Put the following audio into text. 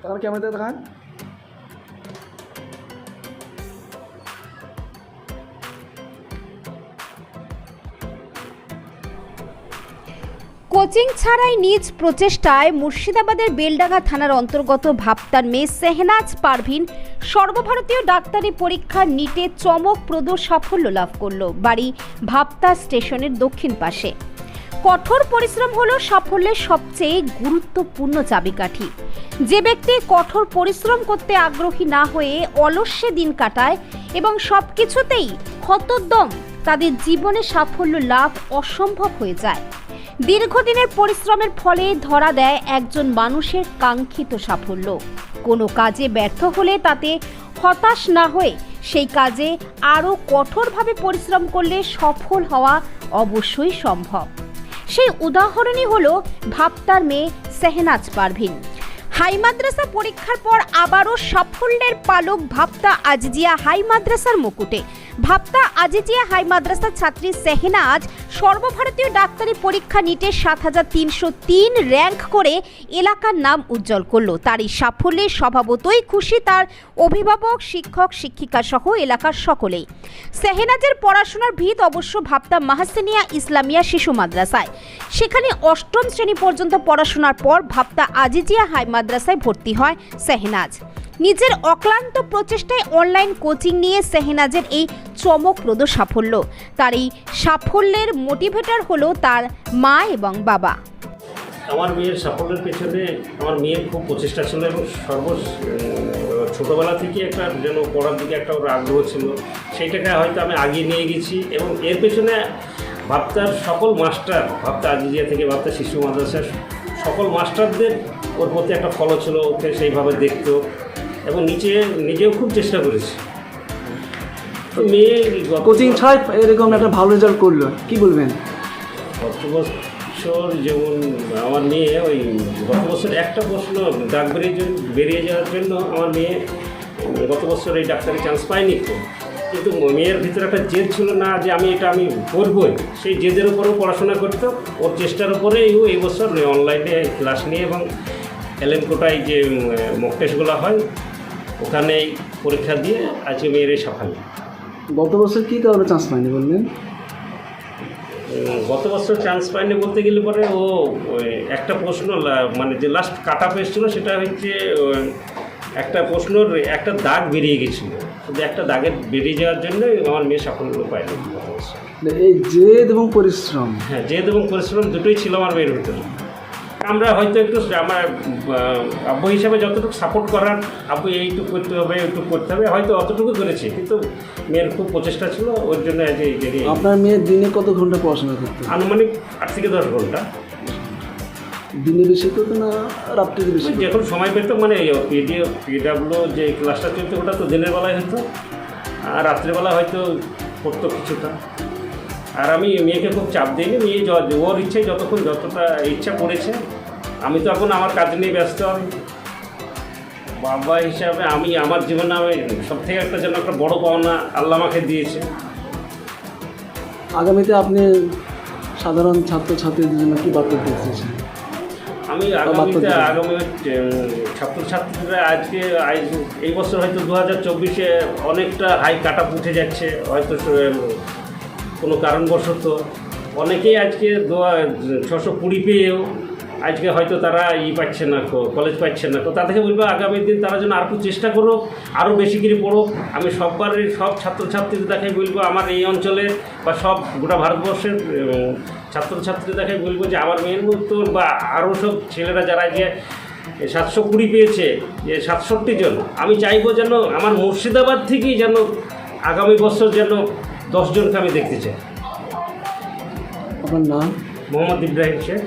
তাহলে ক্যামেরাতে দেখান কোচিং ছাড়াই নিজ প্রচেষ্টায় মুর্শিদাবাদের বেলডাঙ্গা থানার অন্তর্গত ভাপ্তার মেয়ে সেহনাজ পারভিন সর্বভারতীয় ডাক্তারি পরীক্ষার নিটে চমকপ্রদ সাফল্য লাভ করল বাড়ি ভাপ্তা স্টেশনের দক্ষিণ পাশে কঠোর পরিশ্রম হলো সাফল্যের সবচেয়ে গুরুত্বপূর্ণ চাবিকাঠি যে ব্যক্তি কঠোর পরিশ্রম করতে আগ্রহী না হয়ে অলস্যে দিন কাটায় এবং সব কিছুতেই হতোদ্যম তাদের জীবনে সাফল্য লাভ অসম্ভব হয়ে যায়। দীর্ঘদিনের পরিশ্রমের ফলে ধরা দেয় একজন মানুষের কাঙ্ক্ষিত সাফল্য। কোনো কাজে ব্যর্থ হলে তাতে হতাশ না হয়ে সেই কাজে আরও কঠোরভাবে পরিশ্রম করলে সফল হওয়া অবশ্যই সম্ভব। সেই উদাহরণই হলো ভাপ্তার মেয়ে সেহনাজ পারভিন। হাই মাদ্রাসা পরীক্ষার পর আবারও সাফল্যের পালক ভাপ্তা আজিজিয়া হাই মাদ্রাসার মুকুটে। ভাপ্তা আজিজিয়া হাই মাদ্রাসার ছাত্রী সেহনাজ সর্বভারতীয় ডাক্তারি পরীক্ষা নিটে সাত হাজার তিনশো তিন র্যাঙ্ক করে এলাকার নাম উজ্জ্বল করল। তার এই সাফল্যে স্বভাবতই খুশি তার অভিভাবক, শিক্ষক শিক্ষিকা সহ এলাকার সকলেই। সেহেনাজের পড়াশোনার ভিত অবশ্য ভাবতা মাহাসিনিয়া ইসলামিয়া শিশু মাদ্রাসায়। সেখানে অষ্টম শ্রেণি পর্যন্ত পড়াশোনার পর ভাবতা আজিজিয়া হাই মাদ্রাসায় ভর্তি হয় সেহেনাজ। নিজের অক্লান্ত প্রচেষ্টায় অনলাইন কোচিং নিয়ে সেহেনাজের এই চমকপ্রদ সাফল্য। তার এই সাফল্যের মোটিভেটর হলো তার মা এবং বাবা। আমার মেয়ের সাফল্যের পেছনে আমার মেয়ের খুব প্রচেষ্টা ছিল এবং সর্ব ছোটোবেলা থেকে একটা যেন পড়ার দিকে একটা ওর আগ্রহ ছিল, সেইটাকে হয়তো আমি আগিয়ে নিয়ে গেছি এবং এর পেছনে ভাবতার সকল মাস্টার ভাবতা আজিজিয়া থেকে ভাবতা শিশু মাদ্রাসার সকল মাস্টারদের ওর প্রতি একটা ফলো ছিল ওকে সেইভাবে দেখতো। এবং নিচে নিজেও খুব চেষ্টা করেছি। তো মেয়ে কোচিং ছাড়াই এরকম একটা ভালো রেজাল্ট করল। কি বলবেন? গত বছর যেমন আমার মেয়ে ওই গত বছর একটা প্রশ্ন দাগ বেরিয়ে বেরিয়ে যাওয়ার জন্য আমার মেয়ে গত বছর এই ডাক্তারি চান্স পায়নি তো। কিন্তু মেয়ের ভিতরে একটা জেদ ছিল না যে আমি এটা আমি করবই। সেই জেদের উপরেও পড়াশোনা করতো। ওর চেষ্টার উপরেই ও এই বছর অনলাইনে ক্লাস নিয়ে এবং এলএম কোটায় যে মক টেস্টগুলো হয় ওখানেই পরীক্ষা দিয়ে আজকে মেয়ের সাফল্য। গত বছর কী তাহলে চান্স পাইনি বললেন? গত বছর চান্স পায়নি বলতে গেলে পরে ও ওই একটা প্রশ্ন মানে যে লাস্ট কাটা পেয়েছিল সেটা হচ্ছে একটা প্রশ্নর একটা দাগ বেরিয়ে গেছিল। শুধু একটা দাগের বেরিয়ে যাওয়ার জন্যই আমার মেয়ে সাফল্য পায়নি এই জেদ এবং পরিশ্রম। হ্যাঁ জেদ এবং পরিশ্রম দুটোই ছিল আমার মেয়ের ভিতরে। আমরা হয়তো একটু আমার আব্বু হিসাবে যতটুকু সাপোর্ট করার আব্বু এইটুকু করতে হবে এইটুকু করতে হবে হয়তো অতটুকু করেছি কিন্তু মেয়ের খুব প্রচেষ্টা ছিল ওর জন্য আজ এই বেরিয়ে আপনার মেয়ের দিনে কত ঘণ্টা পড়াশোনা করতে? আনুমানিক আট থেকে দশ ঘণ্টা। দিনে বেশি করতো না রাত্রিতে বেশি করতো? যখন সময় পেতো মানে পিডিও পিডাব্লিউ যে ক্লাসটা চলতো ওটা তো দিনের বেলায় হতো আর রাত্রেবেলা হয়তো পড়তো কিছুটা। আর আমি মেয়েকে খুব চাপ দিইনি মেয়ে ওর ইচ্ছে যতক্ষণ যতটা ইচ্ছা করেছে আমি তো এখন আমার কাজ নিয়ে ব্যস্ত। আমি বাবা হিসাবে আমি আমার জীবনে আমি সব থেকে একটা যেন একটা বড় পাওনা আল্লাহ আমাকে দিয়েছে। আগামীতে আপনি সাধারণ ছাত্রছাত্রীদের জন্য কি বার্তা দিতে আমি আগামীতে আগামী ছাত্রছাত্রীরা আজকে আজ এই বছর হয়তো দু হাজার চব্বিশে অনেকটা হাই কাটা উঠে যাচ্ছে হয়তো কোনো কারণবশত অনেকেই আজকে ছশো কুড়ি পেয়েও আজকে হয়তো তারা ই পাচ্ছে না কলেজ পাচ্ছে না। তো তাদেরকে বলব, আগামী দিন তারা যেন আরও চেষ্টা করো আরও বেশি করে পড়ো আমি সববার সব ছাত্রছাত্রীদের দেখাই বলব, আমার এই অঞ্চলে বা সব গোটা ভারতবর্ষের ছাত্রছাত্রীদের দেখাই বলব যে আমার মেয়ের মতো বা আরও সব ছেলেরা যারা যে সাতশো কুড়ি পেয়েছে, যে সাতষট্টি জন, আমি চাইব যেন আমার মুর্শিদাবাদ থেকেই যেন আগামী বছর যেন দশজনকে আমি দেখতে চাই। আপনার নাম? মোহাম্মদ ইব্রাহিম শেখ।